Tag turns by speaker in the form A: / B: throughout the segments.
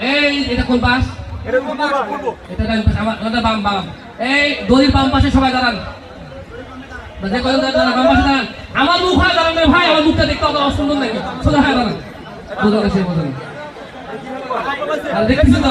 A: এই এটা কোন পাশ এটা ডান পাশ আমার দাদা বাম বাম। এই দড়ির বাম পাশে সবাই দাঁড়ান। কজন দাঁড়ান বাম পাশে দাঁড়ান। আমার মুখ হয় দাঁড়ান ভাই আমার মুখটা দেখতে অত অসুন্দর নাকি? সোজা হয় দাঁড়ান। বোঝা গেছে বোঝা গেছে আর দেখতেছি তো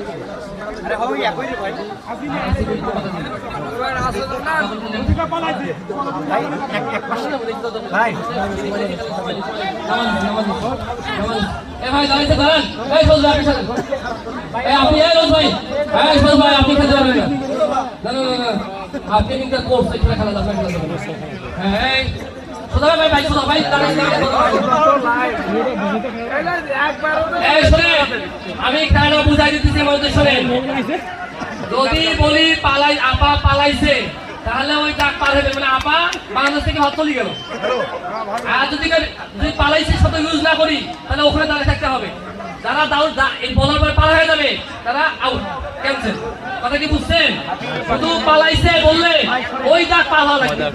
A: আপনি খেতে পারবেন না। না না আপনি কিন্তু কোর্স খেলা যাবে হ্যাঁ ভাই ভাই, সোজা আমি খেলাটা বুঝাই দিতেছি আমাদের শোনেন। যদি বলি পালাই, আপা পালাইছে, তাহলে ওই ডাক পার হবে মানে আপা বাংলাদেশ থেকে হত চলে গেল। আর যদি যদি পালাইছে, শত ইউজ না করি, তাহলে ওখানে দাঁড়িয়ে থাকতে হবে। যারা দাউট এই বলার পরে পালা হয়ে যাবে, তারা আউট ক্যান্সেল কথা কি বুঝছেন? শুধু পালাইছে বললে ওই ডাক হওয়া লাগবে।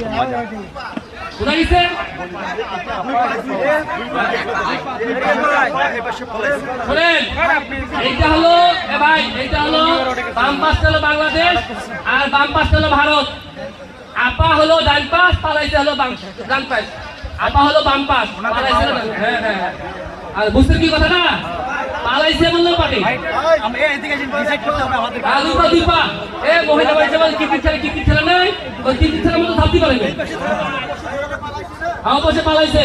A: এইটা হলো ভাই, এইটা হলো হলো বাংলাদেশ আর পাশটা হলো ভারত। আপা হলো পালাইছে হলো আপা হলো পালাইছে হ্যাঁ হ্যাঁ হ্যাঁ। আর কি পালাইছে পারে আর দুপা দুপা। এ মহিলা ক্রিকেট খেলে ক্রিকেট খেলে নাই। ওই ক্রিকেট খেলার মতো থাকতে পারে না আমার পাশে পালাইছে।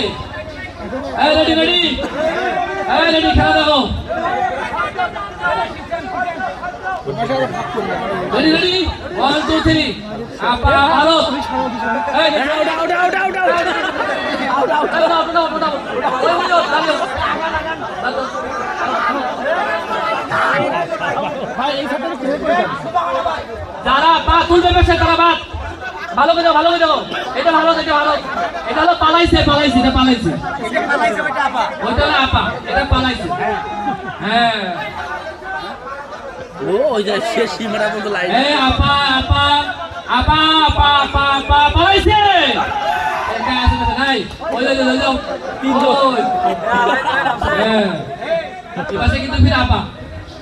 A: এই রেডি রেডি এই রেডি খেলা দেখো ready ready one two three আপা ভালো যারা পা তুলবে বেশে তারা বাদ। ভালো করে ভালো করে এটা ভালো এটা ভালো। এটা হলো পালাইছে পালাইছে এটা পালাইছে। ওইটা হলো আপা এটা পালাইছে। হ্যাঁ।
B: ও ওই যে শেষ সীমানা পর্যন্ত লাইন
A: আপা আপা আপা আপা আপা আপা পালাইছে। কিন্তু ফির আপা।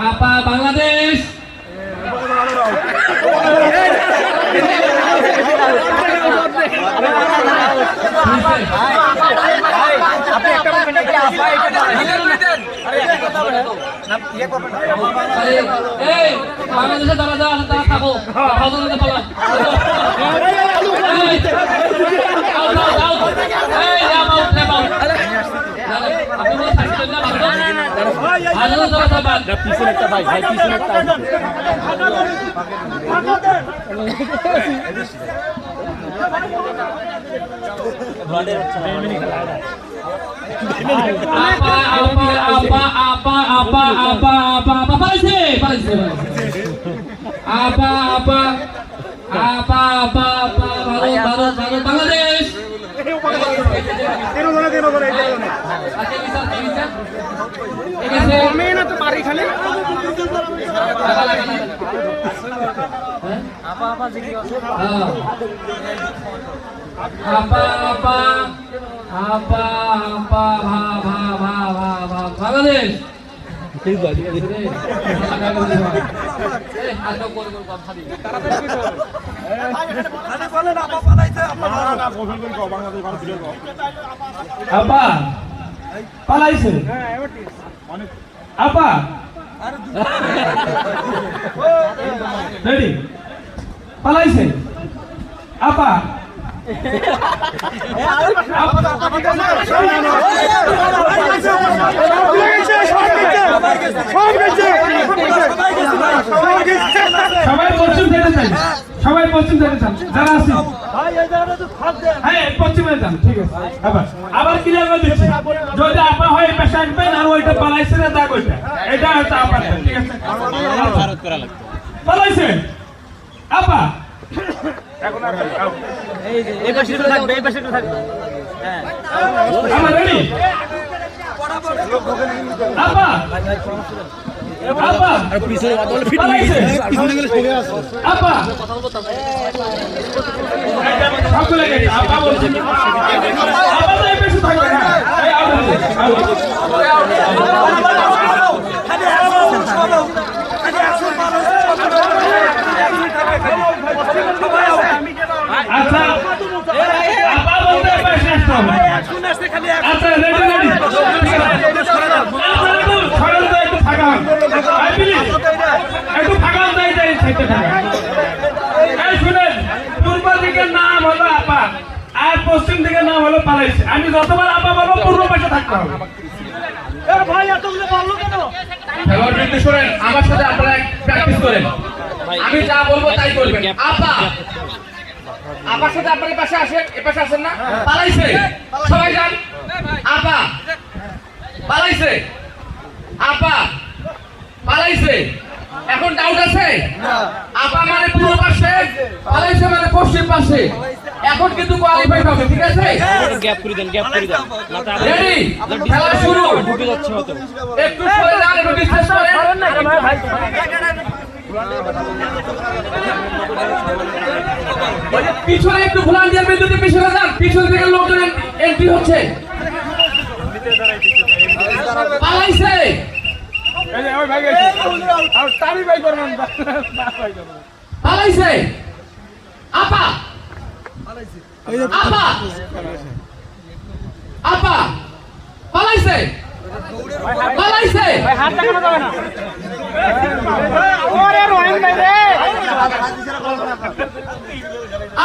A: আপা বাংলাদেশ! বাংলাদেশে তারা যাওয়া তারা থাকো
B: পিছনে একটা ভাই ভাই পিছনে একটা
A: আপা আপা আপা আপা এখানে? বাংলাদেশ! পালাইছে। অনেক আপা
C: রেডি পালাইছে আপা সবাই পশ্চিম থেকে চাই সবাই পশ্চিম যেতে চান যারা আছে হ্যাঁ পশ্চিমে যান, ঠিক আছে। আবার আবার ক্লিয়ার করে দিচ্ছি। যদি আপা হয় পেশা আসবেন, আর ওইটা পালাইছে না, দাগ ওইটা। এটা হচ্ছে আপার ঠিক আছে? পালাইছে আপা।
B: এই পাশে একটু থাকবে এই পাশে একটু থাকবে হ্যাঁ
C: আমার রেডি? আপা আপা।
B: আর পিছনে কথা বলে ফিট
C: আচ্ছা আচ্ছা সরল তো একটু ফাঁকা হন আই প্লিজ একটু ফাঁকা হন যাই যাই সাইডে থাকা। এই শুনেন পূর্ব দিকের নাম হলো আপা আর পশ্চিম দিকের নাম হলো পালাইছে। আমি যতবার আপা বলব পূর্ব পাশে থাকতে হবে।
D: খেলোয়াড় বিন্দু শোনেন আমার সাথে আপনারা প্র্যাকটিস করেন। আমি যা বলব তাই করবেন। আপা আপার সাথে আপনার পাশে আসেন এ পাশে আসেন না? পালাইছে। সবাই যান আপা পালাইছে আপা পালাইছে এখন ডাউট আছে আপা মানে পূর্ব পাশে পালাইছে মানে পশ্চিম পাশে। এখন কিন্তু কোয়ালিফাইড হবে ঠিক আছে?
B: গ্যাপ করে দেন গ্যাপ করে দেন।
D: রেডি খেলা শুরু।
B: ঢুকে যাচ্ছে হয়তো।
D: একটু সরে যান একটু ডিসকাস করেন ওই যে পিছনে একটু ভলান্টিয়ার বিদ্যুতের পিছনে যান। পিছন থেকে লোকজন এন্ট্রি হচ্ছে। পালাইছে।
E: ভাই ভাই ভাই
D: পালাইছে। আপা। আপা। আপা। পালাইছে। পালাইছে।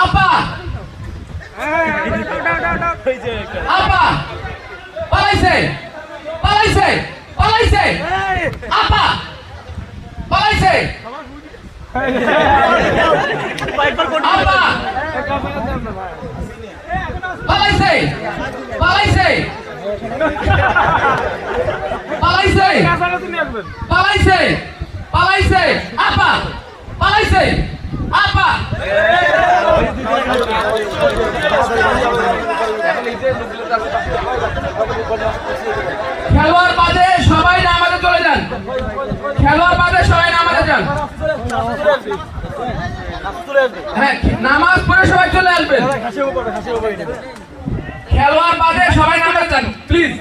D: আপা। আপা। পালাইছে। পালাইছে। পালাইছে। আপা। পালাইছে। আপা পালাইছে! পালাইছে! পালাইছে! পালাইছে! পালাইছে! আপা! পালাইছে! আপা! খেলোয়াড় বাদে সবাই নামাজে চলে যান। খেলোয়াড় বাদে সবাই নামাজে যান। হ্যাঁ নামাজ পড়ে সবাই চলে আসবেন খেলোয়াড় বাদে সবাই নামাজ যান প্লিজ